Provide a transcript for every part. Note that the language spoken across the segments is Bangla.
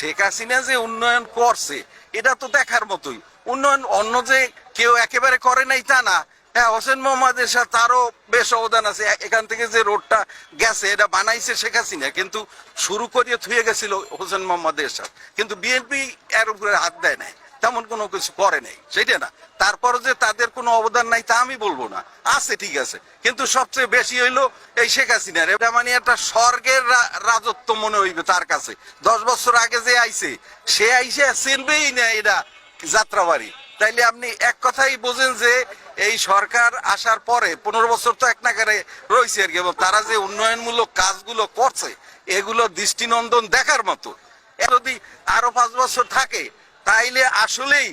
শেখ হাসিনা যে উন্নয়ন করছে, এটা তো দেখার মতোই। উন্নয়ন অন্য যে কেউ একেবারে করে নাই তা না। হ্যাঁ হোসেন মোহাম্মদের সাথে তারও বেশ অবদান আছে। এখান থেকে যে রোডটা গেছে, এটা বানাইছে শেখ হাসিনা, কিন্তু শুরু করিয়ে থুয়ে গেছিল হোসেন মোহাম্মদের সাথে কিন্তু বিএনপি এর উপরে হাত দেয় নাই। তেমন কোনো কিছু করে নাই সেটা না। তারপর যে তাদের কোনো অবদান নাই তা আমি বলব না। আছে, ঠিক আছে। কিন্তু সবচেয়ে বেশি হইল এই শেখ হাসিনার। এটা মানে একটা স্বর্গের রাজত্ব মনে হইবে তার কাছে। দশ বছর আগে যে আইছে, সে আইসে চিনবেই না এটা যাত্রাবাড়ি। তাইলে আপনি এক কথাই বোঝেন যে এই সরকার আসার পরে পনেরো বছর তো এক নাগারে রয়েছে আর কি, এবং তারা যে উন্নয়নমূলক কাজগুলো করছে, এগুলো দৃষ্টিনন্দন দেখার মতো। যদি আরও পাঁচ বছর থাকে তাইলে আসলেই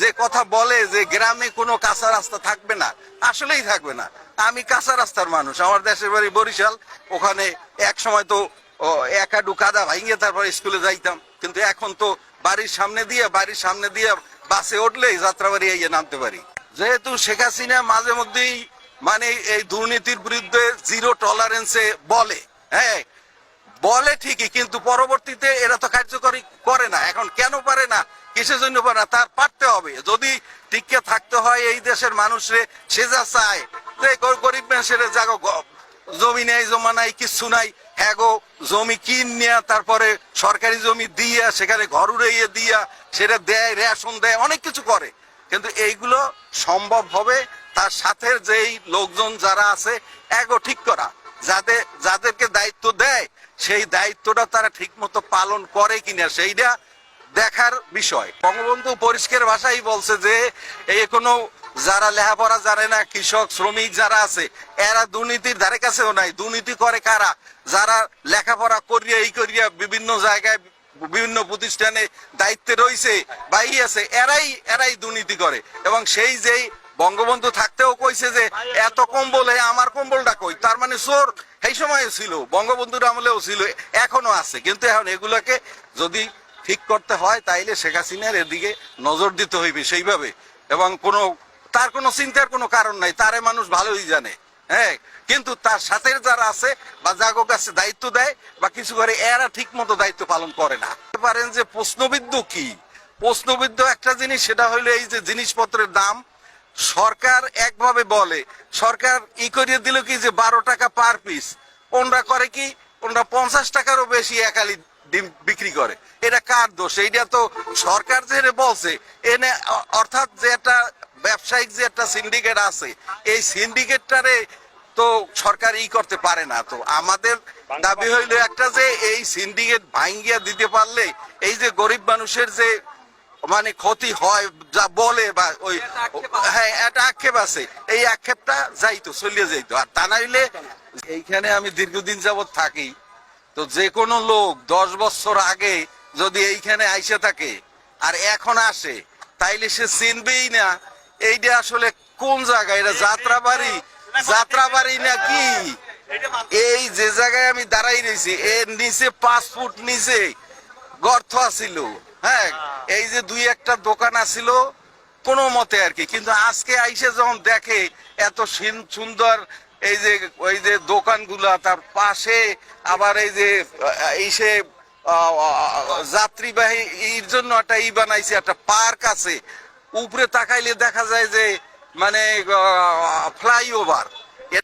যে কথা বলে যে গ্রামে কোনো কাঁচা রাস্তা থাকবে না, আসলেই থাকবে না। আমি কাঁচা রাস্তার মানুষ, আমার দেশের বাড়ি বরিশাল, ওখানে এক সময় তো একাডু কাদা ভাঙিয়ে তারপর স্কুলে যাইতাম। কিন্তু এখন তো বাড়ির সামনে দিয়ে, বাড়ির সামনে দিয়ে বাসে উঠলেই যাত্রাবাড়ি ইয়ে নামতে পারি। যেহেতু শেখ হাসিনা মাঝে মধ্যেই মানে এই দুর্নীতির বিরুদ্ধে জিরো টলারেন্সে বলে হ্যাঁ বলে ঠিকই, কিন্তু পরবর্তীতে এরা তো কার্যকরী করে না। এখন কেন পারে না? কিসের জন্য পারে না? তার পারতে হবে। যদি টিকে থাকতে হয় এই দেশের মানুষরে, সে যা চায়। গরিব মানুষের জাগো জমি নেই, জমা নাই, কিচ্ছু নাই। হ্যাগো জমি কিন নিয়া তারপরে সরকারি জমি দিয়া, সেখানে ঘর উড়াইয়ে দিয়া, সেটা দেয়, রেশন দেয়, অনেক কিছু করে। কিন্তু এইগুলো সম্ভব হবে তার সাথে যেই লোকজন যারা আছে এগো ঠিক করা। যাদের যাদেরকে দায়িত্ব দেয় সেই দায়িত্বটা তারা ঠিক মতো পালন করে কিনা সেইটা দেখার বিষয়। বঙ্গবন্ধু পরিষ্কার ভাষাই বলছে যে এই কোনো যারা লেখাপড়া জানে না, কৃষক, শ্রমিক যারা আছে, এরা দুর্নীতির ধারে কাছেও নাই। দুর্নীতি করে কারা? যারা লেখাপড়া করিয়া এই করিয়া বিভিন্ন জায়গায়, বিভিন্ন প্রতিষ্ঠানে দায়িত্বে রয়েছে বা আছে, এরাই এরাই দুর্নীতি করে। এবং সেই যেই বঙ্গবন্ধু থাকতেও কইছে যে, এত কম্বল আমার কম্বলটা কই? তার মানে চোর সেই সময় ছিল, বঙ্গবন্ধুর আমলেও ছিল, এখনও আছে। কিন্তু এখন এগুলোকে যদি ঠিক করতে হয়, তাইলে শেখ হাসিনার এদিকে নজর দিতে হইবে সেইভাবে। এবং কোনো, তার কোনো চিন্তার কোনো কারণ নাই, তারে মানুষ ভালোই জানে হ্যাঁ? কিন্তু তার সাথে যারা আছে বা জাগো কাছে দায়িত্ব দেয়, বা কিছু করে, এরা ঠিক মতো দায়িত্ব পালন করে না। পারেন যে প্রশ্নবিদ্ধ কি? প্রশ্নবিদ্ধ একটা জিনিস, সেটা হইল এই যে জিনিসপত্রের দাম সরকার একভাবে বলে, সরকার ই করিয়ে দিল কি যে বারো টাকা পার পিস ওনরা করে কি, ওনরা পঞ্চাশ টাকারও বেশি একালি ডিম বিক্রি করে। এটা কার দোষ? এইটা তো সরকার যে বলছে, এনে অর্থাৎ যে একটা ব্যবসায়িক যে একটা সিন্ডিকেট আছে, এই সিন্ডিকেটটারে তো সরকার ই করতে পারে না। তো আমাদের দাবি হইল একটা যে, এই সিন্ডিকেট ভাঙ্গিয়া দিতে পারলে, এই যে গরিব মানুষের যে মানে ক্ষতি হয় যা বলে বা ওই হ্যাঁ একটা আক্ষেপ আছে। এই আক্ষেপটা যাইতো চলিয়ে যাইতো। আর তা নাইলে এইখানে আমি দীর্ঘদিন যাবত থাকি তো যে কোনো লোক দশ বছর আগে যদি এইখানে আইসে থাকে আর এখন আসে তাইলে সে চিনবেই না এইটা আসলে কোন জায়গা এটা যাত্রাবাড়ি যাত্রাবাড়ি না কি? এই যে জায়গায় আমি দাঁড়াই রয়েছি এর নিচে পাঁচ ফুট নিচে গর্ত আছিল। হ্যাঁ এই যে দুই একটা দোকান আছিল কোনো মতে আর কি। কিন্তু আজকে আইসে যখন দেখে এত সুন্দর এই যে ওই যে দোকানগুলা তার পাশে আবার এই যে আহ, এই সে আহ, আহ, যাত্রীবাহী এর জন্য একটা ই বানাইছে একটা পার্ক আছে। উপরে তাকাইলে দেখা যায় যে মানে ফ্লাইওভার।